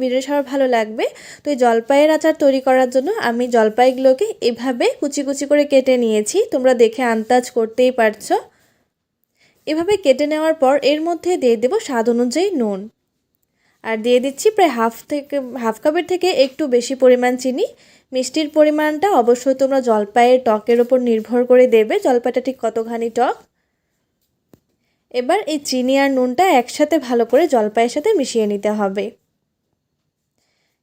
Video সবার ভালো লাগবে। তো এই জলপাইয়ের আচার তৈরি করার জন্য আমি জলপাইগুলোকে এভাবে কুচি কুচি করে কেটে নিয়েছি। তোমরা দেখে আন্দাজ করতেই পারছ। এভাবে কেটে নেওয়ার পর এর মধ্যে দিয়ে দেবো স্বাদ অনুযায়ী নুন। আর দিয়ে দিচ্ছি প্রায় হাফ থেকে, হাফ কাপের থেকে একটু বেশি পরিমাণ চিনি। মিষ্টির পরিমাণটা অবশ্যই তোমরা জলপাইয়ের টকের ওপর নির্ভর করে দেবে, জলপাইটা ঠিক কতখানি টক। এবার এই চিনি আর নুনটা একসাথে ভালো করে জলপাইয়ের সাথে মিশিয়ে নিতে হবে।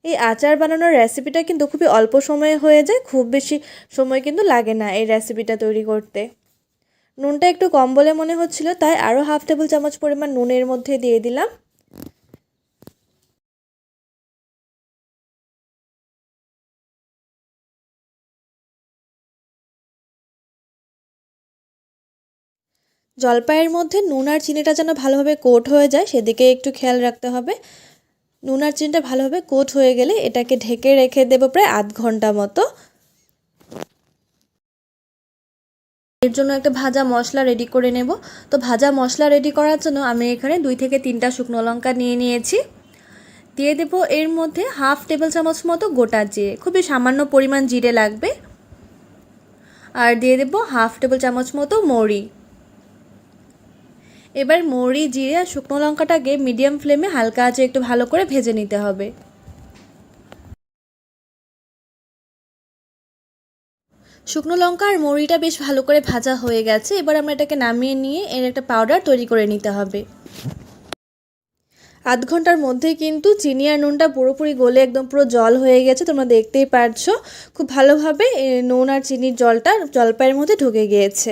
এই আচার বানানোর রেসিপিটা কিন্তু খুবই অল্প সময়ে হয়ে যায়, খুব বেশি সময় কিন্তু লাগে না এই রেসিপিটা তৈরি করতে। নুনটা একটু কম বলে মনে হচ্ছিল, তাই আরও হাফ টেবিল চামচ পরিমাণ নুনের মধ্যে দিয়ে দিলাম। জলপাইয়ের মধ্যে নুন আর চিনিটা যেন ভালোভাবে কোট হয়ে যায়, সেদিকে একটু খেয়াল রাখতে হবে। নুন আর চিনিটা ভালোভাবে কোট হয়ে গেলে এটাকে ঢেকে রেখে দেবো প্রায় আধ ঘণ্টা মতো। এর জন্য একটা ভাজা মশলা রেডি করে নেব। তো ভাজা মশলা রেডি করার জন্য আমি এখানে দুই থেকে তিনটা শুকনো লঙ্কা নিয়ে নিয়েছি। দিয়ে দেব এর মধ্যে হাফ টেবিল চামচ মতো গোটা জিরে, খুবই সামান্য পরিমাণ জিরে লাগবে। আর দিয়ে দেব হাফ টেবিল চামচ মতো মৌরি। এবার মৌরি, জিরে আর শুকনো লঙ্কাটাকে মিডিয়াম ফ্লেমে হালকা আঁচে একটু ভালো করে ভেজে নিতে হবে। শুকনো লঙ্কা আর মৌরিটা বেশ ভালো করে ভাজা হয়ে গেছে। এবার আমরা এটাকে নামিয়ে নিয়ে এর একটা পাউডার তৈরি করে নিতে হবে। আধ ঘণ্টার মধ্যেই কিন্তু চিনি আর নুনটা পুরোপুরি গলে একদম পুরো জল হয়ে গেছে, তোমরা দেখতেই পারছ। খুব ভালোভাবে নুন আর চিনির জলটা জলপাইয়ের মধ্যে ঢুকে গিয়েছে।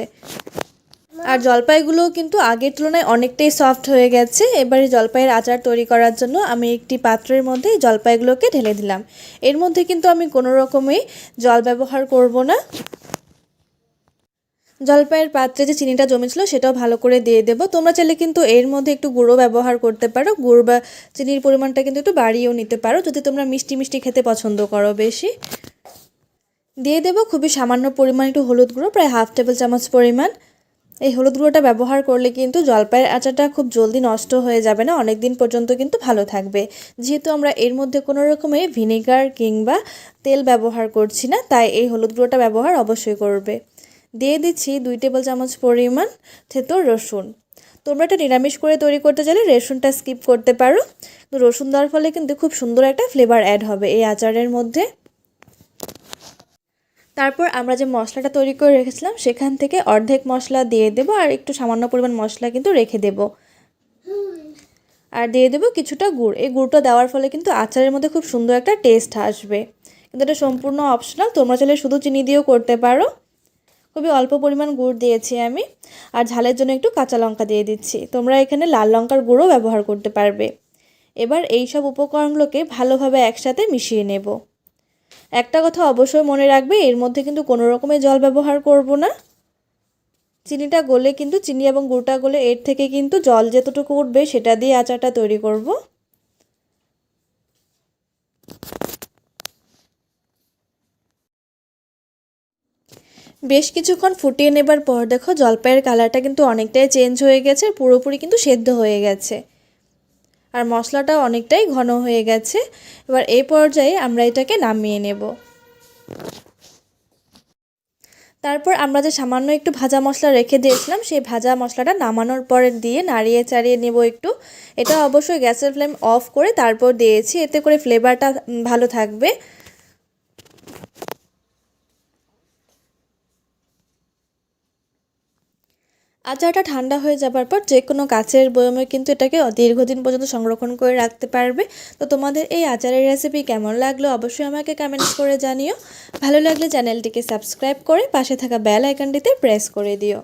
আর জলপাইগুলোও কিন্তু আগের তুলনায় অনেকটাই সফট হয়ে গেছে। এবারে জলপাইয়ের আচার তৈরি করার জন্য আমি একটি পাত্রের মধ্যে জলপাইগুলোকে ঢেলে দিলাম। এর মধ্যে কিন্তু আমি কোনো রকমই জল ব্যবহার করব না। জলপাইয়ের পাত্রে যে চিনিটা জমেছিল সেটাও ভালো করে দিয়ে দেবো। তোমরা চাইলে কিন্তু এর মধ্যে একটু গুঁড়ো ব্যবহার করতে পারো। গুড় বা চিনির পরিমাণটা কিন্তু একটু বাড়িয়েও নিতে পারো, যদি তোমরা মিষ্টি মিষ্টি খেতে পছন্দ করো বেশি। দিয়ে দেবো খুবই সামান্য পরিমাণ একটু হলুদ গুঁড়ো, প্রায় হাফ টেবিল চামচ পরিমাণ। এই হলুদ গুঁড়োটা ব্যবহার করলে কিন্তু জলপাইয়ের আচারটা খুব জলদি নষ্ট হয়ে যাবে না অনেক দিন পর্যন্ত কিন্তু ভালো থাকবে। যেহেতু আমরা এর মধ্যে কোনো রকমের ভিনেগার কিংবা তেল ব্যবহার করছি না, তাই এই হলুদ গুঁড়োটা ব্যবহার অবশ্যই করবে। দিয়ে দিচ্ছি দুই টেবিল চামচ পরিমাণ থেতো রসুন। তোমরা এটা নিরামিষ করে তৈরি করতে চাইলে রসুনটা স্কিপ করতে পারো। রসুন দেওয়ার ফলে কিন্তু খুব সুন্দর একটা ফ্লেভার অ্যাড হবে এই আচারের মধ্যে। তারপর আমরা যে মশলাটা তৈরি করে রেখেছিলাম, সেখান থেকে অর্ধেক মশলা দিয়ে দেবো আর একটু সামান্য পরিমাণ মশলা কিন্তু রেখে দেব। আর দিয়ে দেবো কিছুটা গুড়। এই গুড়টা দেওয়ার ফলে কিন্তু আচারের মধ্যে খুব সুন্দর একটা টেস্ট আসবে। কিন্তু এটা সম্পূর্ণ অপশনাল তোমরা চাইলে শুধু চিনি দিয়েও করতে পারো। খুবই অল্প পরিমাণ গুড় দিয়েছি আমি। আর ঝালের জন্য একটু কাঁচা লঙ্কা দিয়ে দিচ্ছি। তোমরা এখানে লাল লঙ্কার গুঁড়ো ব্যবহার করতে পারবে। এবার এই সব উপকরণগুলোকে ভালোভাবে একসাথে মিশিয়ে নেব। একটা কথা অবশ্যই মনে রাখবে, এর মধ্যে কিন্তু কোনো রকমের জল ব্যবহার করব না। চিনিটা গলে কিন্তু, চিনি এবং গুড়টা গলে, এর থেকে কিন্তু জল যেতটুকু উঠবে সেটা দিয়ে আচারটা তৈরি করব। বেশ কিছুক্ষণ ফুটিয়ে নেবার পর দেখো, জলপাইয়ের কালারটা কিন্তু অনেকটাই চেঞ্জ হয়ে গেছে, পুরোপুরি কিন্তু সেদ্ধ হয়ে গেছে। আর মশলাটা অনেকটাই ঘন হয়ে গেছে। এবার এই পর্যায়ে আমরা এটাকে নামিয়ে নেব। তারপর আমরা যে সামান্য একটু ভাজা মশলা রেখে দিয়েছিলাম, সেই ভাজা মশলাটা নামানোর পরে দিয়ে নাড়িয়ে চাড়িয়ে নেব একটু। এটা অবশ্যই গ্যাসের ফ্লেম অফ করে তারপর দিয়েছি, এতে করে ফ্লেভারটা ভালো থাকবে। আচারটা ঠান্ডা হয়ে যাবার পর যে কোনো কাচের বয়মে কিন্তু এটাকে দীর্ঘদিন পর্যন্ত সংরক্ষণ করে রাখতে পারবে। তো তোমাদের এই আচারের রেসিপি কেমন লাগল অবশ্যই আমাকে কমেন্টস করে জানিও। ভালো লাগলে চ্যানেলটিকে সাবস্ক্রাইব করে পাশে থাকা বেল আইকনটিতে প্রেস করে দিও।